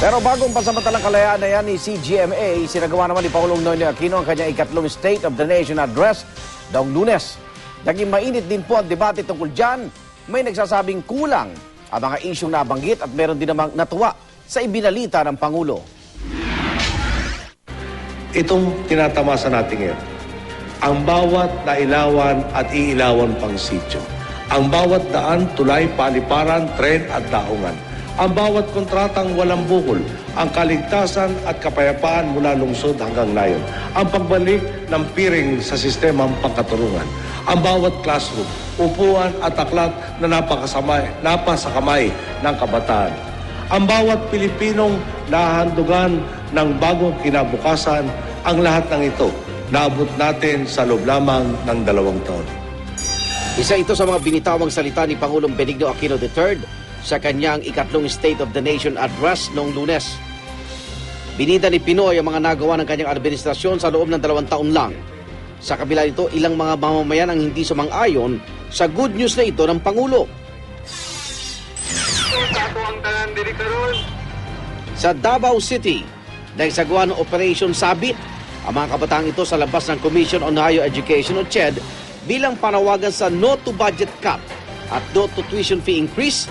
Pero bagong pasamantalang kalayaan na yan ni CGMA, sinagawa naman ni Pangulong Noynoy Aquino ang kanyang ikatlong State of the Nation Address daong lunes. Naging mainit din po ang debate tungkol dyan. May nagsasabing kulang ang mga isyong nabanggit at meron din namang natuwa sa ibinalita ng Pangulo. Itong tinatamasa natin ngayon. Ang bawat nailawan at iilawan pang sityo. Ang bawat daan, tulay, paliparan, tren at daungan. Ang bawat kontratang walang bukol. Ang kaligtasan at kapayapaan mula lungsod hanggang layon. Ang pagbalik ng piring sa sistemang pangkaturungan. Ang bawat classroom, upuan at aklat na napakasamay, napasakamay ng kabataan. Ang bawat Pilipinong nahandugan ng bagong kinabukasan, ang lahat ng ito naabot natin sa loob lamang ng dalawang taon. Isa ito sa mga binitawang salita ni Pangulong Benigno Aquino III sa kanyang ikatlong State of the Nation Address noong lunes. Binida ni Pinoy ang mga nagawa ng kanyang administrasyon sa loob ng dalawang taon lang. Sa kabila nito, ilang mga mamamayan ang hindi sumang-ayon sa good news na ito ng Pangulo. Sa Davao City, nagsagawa ng Operation Sabit ang mga kabataang ito sa labas ng Commission on Higher Education o CHED bilang panawagan sa no to budget cut at no to tuition fee increase.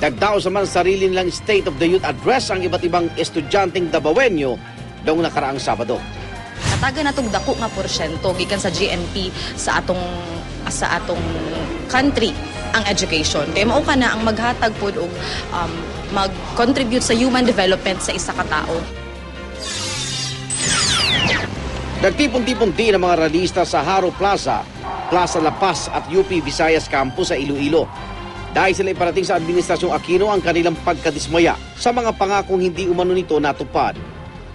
Nagdaos naman sa sarili nilang State of the Youth Address ang iba't ibang estudyanteng Dabawenyo noong nakaraang Sabado. Kataga na tong dako nga porsyento gikan sa GNP sa atong sa atong country ang education. Kaya mao ka na ang maghatag pod og um, mag-contribute sa human development sa isa ka tao. Nagtipon-tipon din ang mga ralista sa Haro Plaza, Plaza La Paz at UP Visayas Campus sa Iloilo. Dahil sila iparating sa Administrasyong Aquino ang kanilang pagkadismaya sa mga pangakong hindi umano nito natupad.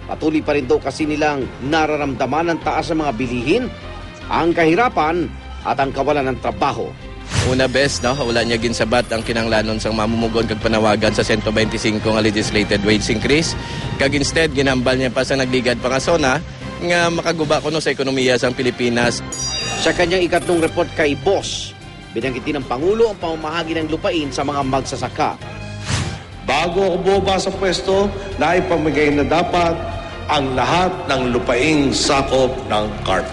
Patuloy pa rin daw kasi nilang nararamdaman ang taas ng mga bilihin, ang kahirapan at ang kawalan ng trabaho. Una best, no, wala niya ginsabat ang kinanglanon sang mamumugon kag panawagan sa 125 nga legislated wage increase. Kag instead, ginambal niya pa sa nagligad pa nga sona nga makaguba kuno sa ekonomiya sang Pilipinas. Sa kanyang ikatlong report kay Boss, binanggit din ng Pangulo ang pamamahagi ng lupain sa mga magsasaka. Bago ako bumaba sa pwesto, naipamigay na dapat ang lahat ng lupaing sakop ng CARP.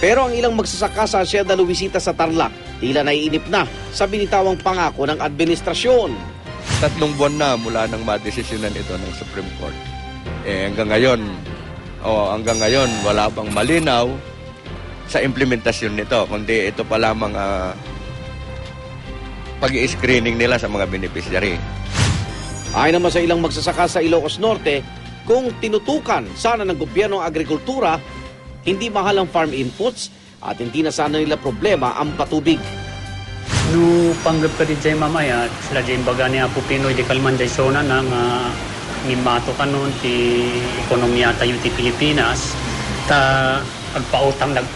Pero ang ilang magsasaka sa asyenda Luisita sa Tarlac, tila naiinip na sa binitawang pangako ng administrasyon. Tatlong buwan na mula nang madesisyonan ito ng Supreme Court. Eh hanggang ngayon, oh, hanggang ngayon wala pang malinaw sa implementasyon nito, kundi ito pa lamang ah, pag-i-screening nila sa mga beneficiary. Ayon naman sa ilang magsasaka sa Ilocos Norte, kung tinutukan sana ng gobyerno ang agrikultura, hindi mahal ang farm inputs at hindi na sana nila problema ang patubig. No panggap ka di jay mamaya, sila jay baga ni Apo Pinoy di kalman jay sona na nga ngimato kanon ti ekonomiya tayo ti Pilipinas ta agpautang nag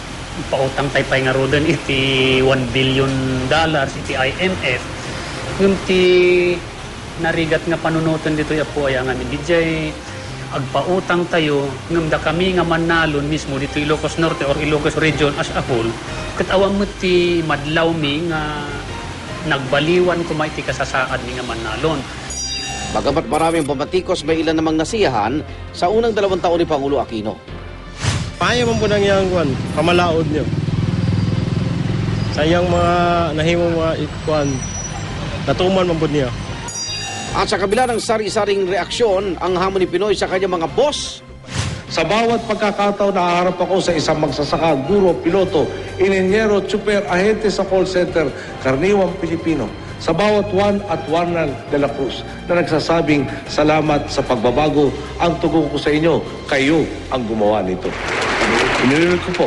pautang tay pay nga roden iti 1 billion dollars iti IMF yung ti narigat nga panunutan dito apo ay nga ni DJ agpautang tayo ngam da kami nga manalon mismo dito Ilocos Norte or Ilocos Region as a whole. Katawang mo ti madlaw mi nga nagbaliwan ko may ti kasasaad mi nga manalon. Bagamat maraming pamatikos, may ilan namang nasiyahan sa unang dalawang taon ni Pangulo Aquino. Paano man po nang iyang kwan, kamalaod niyo. Sa iyang mga nahimong mga ikwan, natuman man po niya. At sa kabila ng sari-saring reaksyon, ang hamon ni Pinoy sa kanyang mga boss, Sa bawat pagkakataon, nakaharap ako sa isang magsasaka, guro, piloto, ininyero, tsuper, ahente sa call center, karniwang Pilipino. Sa bawat Juan at Juanan de la Cruz na nagsasabing salamat sa pagbabago, ang tugon ko sa inyo, kayo ang gumawa nito. Inilulit ko po,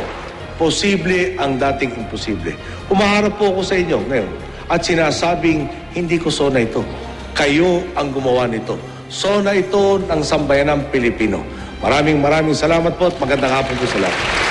posible ang dating imposible. Umaharap po ako sa inyo ngayon at sinasabing hindi ko sona ito. Kayo ang gumawa nito. Sona ito ng sambayanang Pilipino. Maraming maraming salamat po at magandang hapon po sa lahat.